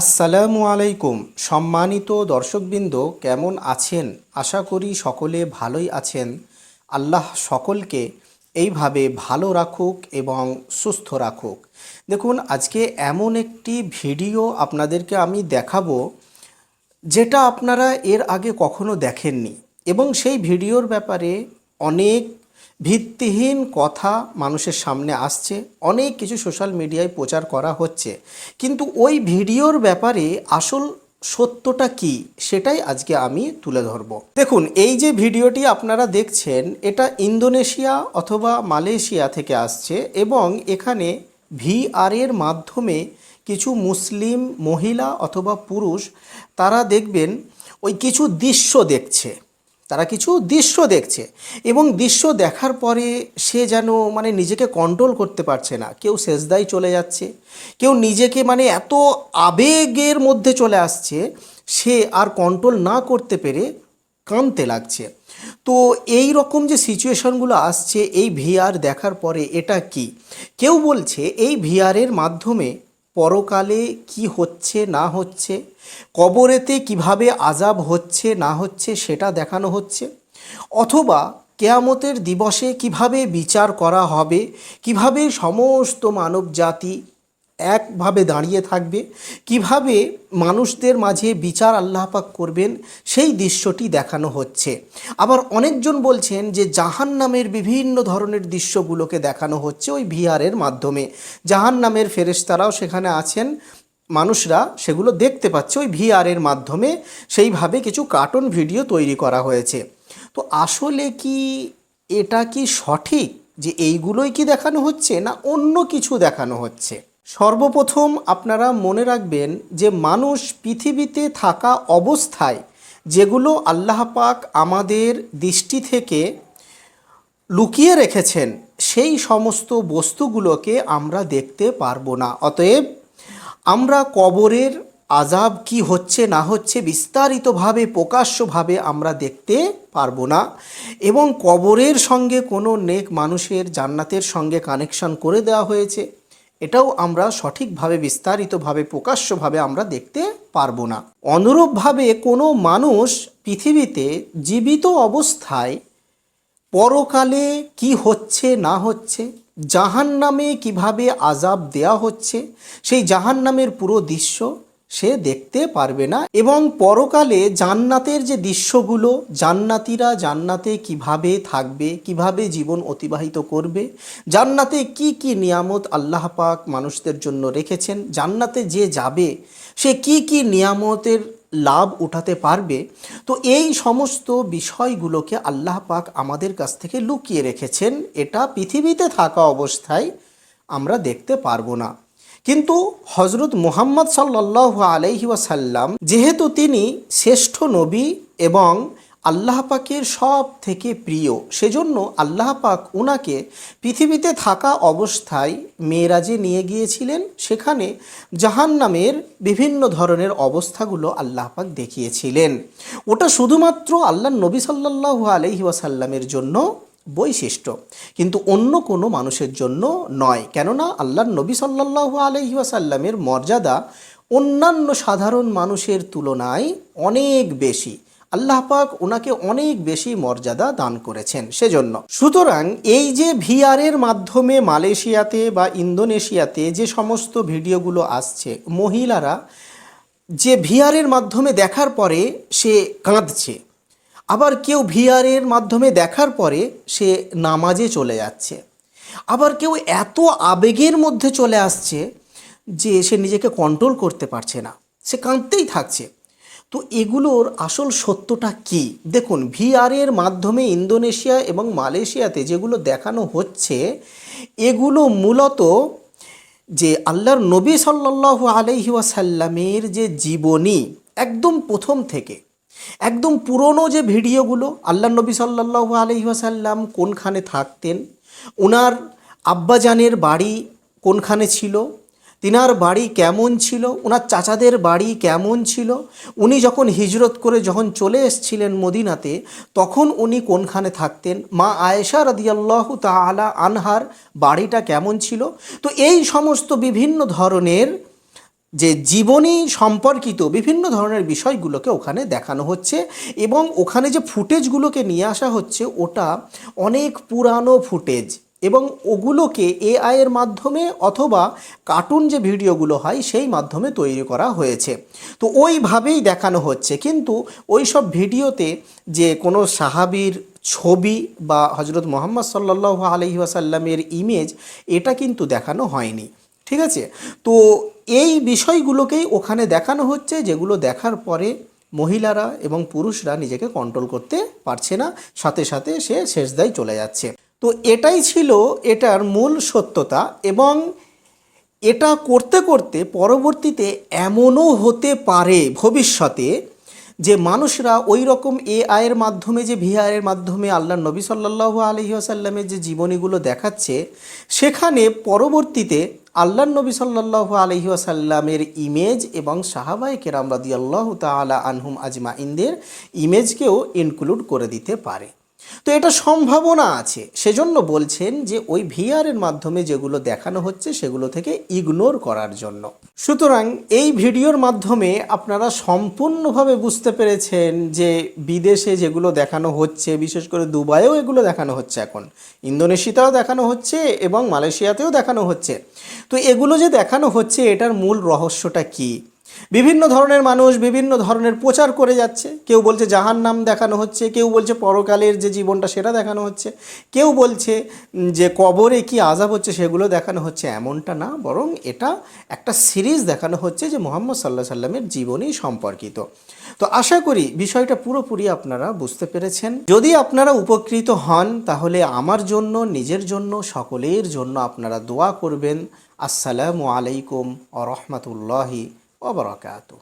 আসসালামু আলাইকুম। সম্মানিত দর্শকবৃন্দ, কেমন আছেন? আশা করি সকলে ভালোই আছেন। আল্লাহ সকলকে এইভাবে ভালো রাখুক এবং সুস্থ রাখুক। দেখুন, আজকে এমন একটি ভিডিও আপনাদেরকে আমি দেখাবো, যেটা আপনারা এর আগে কখনো দেখেননি। এবং সেই ভিডিওর ব্যাপারে অনেক ভিত্তিহীন কথা মানুষের সামনে আসছে, অনেক কিছু সোশ্যাল মিডিয়ায় প্রচার করা হচ্ছে। কিন্তু ওই ভিডিওর ব্যাপারে আসল সত্যটা কি, সেটাই আজকে আমি তুলে ধরব। দেখুন, এই যে ভিডিওটি আপনারা দেখছেন, এটা ইন্দোনেশিয়া অথবা মালয়েশিয়া থেকে আসছে এবং এখানে ভিআর এর মাধ্যমে কিছু মুসলিম, মহিলা অথবা পুরুষ, তারা দেখবেন ওই কিছু দৃশ্য দেখছে। তারা কিছু দৃশ্য দেখছে এবং দৃশ্য দেখার পরে সে যেন মানে নিজেকে কন্ট্রোল করতে পারছে না। কেউ সেজদায় চলে যাচ্ছে, কেউ নিজেকে মানে এত আবেগের মধ্যে চলে আসছে, সে আর কন্ট্রোল না করতে পেরে কাঁদতে লাগছে। তো এই রকম যে সিচুয়েশনগুলো আসছে এই ভিআর দেখার পরে এটা কি? কেউ বলছে এই ভিআরের মাধ্যমে পরকালে কি হচ্ছে, না হচ্ছে, কবরেতে কীভাবে আজাব হচ্ছে, না হচ্ছে সেটা দেখানো হচ্ছে? অথবা কেয়ামতের দিবসে কীভাবে বিচার করা হবে? কীভাবে সমস্ত মানব জাতি একভাবে দাঁড়িয়ে থাকবে। কীভাবে মানুষদের মাঝে বিচার আল্লাহ পাক করবেন, সেই দৃশ্যটি দেখানো হচ্ছে। আবার অনেকজন বলছেন যে জাহান নামের বিভিন্ন ধরনের দৃশ্যগুলোকে দেখানো হচ্ছে ওই ভিআরের মাধ্যমে। জাহান নামের ফেরেশতারাও সেখানে আছেন, মানুষরা সেগুলো দেখতে পাচ্ছে ওই ভিআরের মাধ্যমে। সেইভাবে কিছু কার্টুন ভিডিও তৈরি করা হয়েছে। তো আসলে কি এটা কি সঠিক যে এইগুলোই কি দেখানো হচ্ছে না অন্য কিছু দেখানো হচ্ছে? সর্বপ্রথম আপনারা মনে রাখবেন যে মানুষ পৃথিবীতে থাকা অবস্থায় যেগুলো আল্লাহ পাক আমাদের দৃষ্টি থেকে লুকিয়ে রেখেছেন, সেই সমস্ত বস্তুগুলোকে আমরা দেখতে পারব না। অতএব আমরা কবরের আজাব কি হচ্ছে, না হচ্ছে বিস্তারিতভাবে, প্রকাশ্যভাবে আমরা দেখতে পারব না এবং কবরের সঙ্গে কোনো নেক মানুষের জান্নাতের সঙ্গে কানেকশন করে দেওয়া হয়েছে। এটাও আমরা সঠিকভাবে, বিস্তারিতভাবে, প্রকাশ্যভাবে আমরা দেখতে পারব না। অনুরূপভাবে কোনো মানুষ পৃথিবীতে জীবিত অবস্থায় পরকালে কি হচ্ছে, না হচ্ছে জাহান নামে কীভাবে আজাব দেয়া হচ্ছে, সেই জাহান নামের পুরো দৃশ্য সে দেখতে পারবে না এবং পরকালে জান্নাতের যে দৃশ্যগুলো, জান্নাতিরা জান্নাতে কীভাবে থাকবে, কীভাবে জীবন অতিবাহিত করবে, জান্নাতে কি কি নিয়ামত আল্লাহ পাক মানুষদের জন্য রেখেছেন, জান্নাতে যে যাবে, সে কি কি নিয়ামতের লাভ উঠাতে পারবে, তো এই সমস্ত বিষয়গুলোকে আল্লাহ পাক আমাদের কাছ থেকে লুকিয়ে রেখেছেন। এটা পৃথিবীতে থাকা অবস্থায় আমরা দেখতে পারব না। কিন্তু হজরত মুহাম্মদ সাল্লাহ আলহি ওয়াসাল্লাম যেহেতু তিনি শ্রেষ্ঠ নবী এবং আল্লাহ পাকের সব থেকে প্রিয়, সেজন্য আল্লাহ পাক ওনাকে পৃথিবীতে থাকা অবস্থায় মেয়েরাজে নিয়ে গিয়েছিলেন। সেখানে জাহান নামের বিভিন্ন ধরনের অবস্থাগুলো আল্লাহ পাক দেখিয়েছিলেন। ওটা শুধুমাত্র আল্লাহ নবী সাল্লাহ আলহি ওয়াসাল্লামের জন্য বৈশিষ্ট্য। কিন্তু অন্য কোনো মানুষের জন্য নয়। কেননা আল্লাহ নবী সাল্লাহ আলহি ওয়াসাল্লামের মর্যাদা অন্যান্য সাধারণ মানুষের তুলনায় অনেক বেশি। আল্লাহ পাক ওনাকে অনেক বেশি মর্যাদা দান করেছেন সেজন্য। সুতরাং এই যে ভিআরের মাধ্যমে মালয়েশিয়াতে বা ইন্দোনেশিয়াতে যে সমস্ত ভিডিওগুলো আসছে, মহিলারা যে ভিআরের মাধ্যমে দেখার পরে সে কাঁদছে। আবার কেউ ভিআরের মাধ্যমে দেখার পরে সে নামাজে চলে যাচ্ছে। আবার কেউ এত আবেগের মধ্যে চলে আসছে যে সে নিজেকে কন্ট্রোল করতে পারছে না। সে কাঁদতেই থাকছে। তো এগুলোর আসল সত্যটা কি? দেখুন, ভিআরের মাধ্যমে ইন্দোনেশিয়া এবং মালয়েশিয়াতে যেগুলো দেখানো হচ্ছে, এগুলো মূলত যে আল্লাহর নবী সাল্লাহ আলহি ওয়াসাল্লামের যে জীবনী, একদম প্রথম থেকে। একদম পুরনো যে ভিডিওগুলো আল্লাহ নবী সাল্লাহ আলহি ওয়াসাল্লাম কোনখানে থাকতেন ওনার আব্বাজানের বাড়ি কোনখানে ছিল, তিনার বাড়ি কেমন ছিল ওনার চাচাদের বাড়ি কেমন ছিল, উনি যখন হিজরত করে যখন চলে এসছিলেন মদিনাতে, তখন উনি কোনখানে থাকতেন, মা আয়েশা রদিয়াল্লাহু তালা আনহার বাড়িটা কেমন ছিল? তো এই সমস্ত বিভিন্ন ধরনের যে জীবনী সম্পর্কিত বিভিন্ন ধরনের বিষয়গুলোকে ওখানে দেখানো হচ্ছে এবং ওখানে যে ফুটেজগুলোকে নিয়ে আসা হচ্ছে ওটা অনেক পুরানো ফুটেজ এবং ওগুলোকে এআই এর মাধ্যমে অথবা কার্টুন যে ভিডিওগুলো হয় সেই মাধ্যমে তৈরি করা হয়েছে। তো ওইভাবেই দেখানো হচ্ছে। কিন্তু ওই সব ভিডিওতে যে কোনো সাহাবির ছবি বা হজরত মোহাম্মদ সাল্লাহ আলহি আসাল্লামের ইমেজ এটা কিন্তু দেখানো হয়নি। ঠিক আছে? তো এই বিষয়গুলোকেই ওখানে দেখানো হচ্ছে, যেগুলো দেখার পরে মহিলারা এবং পুরুষরা নিজেকে কন্ট্রোল করতে পারছে না। সাথে সাথে সে শেষদায় চলে যাচ্ছে। তো এটাই ছিল এটার মূল সত্যতা এবং এটা করতে করতে পরবর্তীতে এমনও হতে পারে ভবিষ্যতে যে মানুষরা ওই রকম এ আয়ের মাধ্যমে, যে ভিআরের মাধ্যমে আল্লাহ নবী সাল্লাহ আলহি আসাল্লামের যে জীবনীগুলো দেখাচ্ছে, সেখানে পরবর্তীতে আল্লাহ নবী সাল্লাহ আলহি আসাল্লামের ইমেজ এবং সাহাবাই কেরাম রাদি আল্লাহ তালা আনহুম আজমা ইন্দের ইমেজকেও ইনক্লুড করে দিতে পারে। তো এটা সম্ভাবনা আছে। সেজন্য বলছেন যে ওই ভিআরের মাধ্যমে যেগুলো দেখানো হচ্ছে সেগুলো থেকে ইগনোর করার জন্য। সুতরাং এই ভিডিওর মাধ্যমে আপনারা সম্পূর্ণভাবে বুঝতে পেরেছেন যে বিদেশে যেগুলো দেখানো হচ্ছে, বিশেষ করে দুবাইও এগুলো দেখানো হচ্ছে এখন। ইন্দোনেশিয়াতেও দেখানো হচ্ছে এবং মালয়েশিয়াতেও দেখানো হচ্ছে। তো এগুলো যে দেখানো হচ্ছে, এটার মূল রহস্যটা কী? বিভিন্ন ধরনের মানুষ বিভিন্ন ধরনের প্রচার করে যাচ্ছে। কেউ বলছে জাহান নাম দেখানো হচ্ছে, কেউ বলছে পরকালের যে জীবনটা সেটা দেখানো হচ্ছে, কেউ বলছে যে কবরে কি আজাব হচ্ছে সেগুলো দেখানো হচ্ছে। এমনটা না, বরং এটা একটা সিরিজ দেখানো হচ্ছে যে মোহাম্মদ সাল্লাহ সাল্লামের জীবনী সম্পর্কিত। তো আশা করি বিষয়টা পুরোপুরি আপনারা বুঝতে পেরেছেন। যদি আপনারা উপকৃত হন, তাহলে আমার জন্য, নিজের জন্য, সকলের জন্য আপনারা দোয়া করবেন। আসসালামু আলাইকুম আ রহমতুল্লাহি ওবরাকাতুহ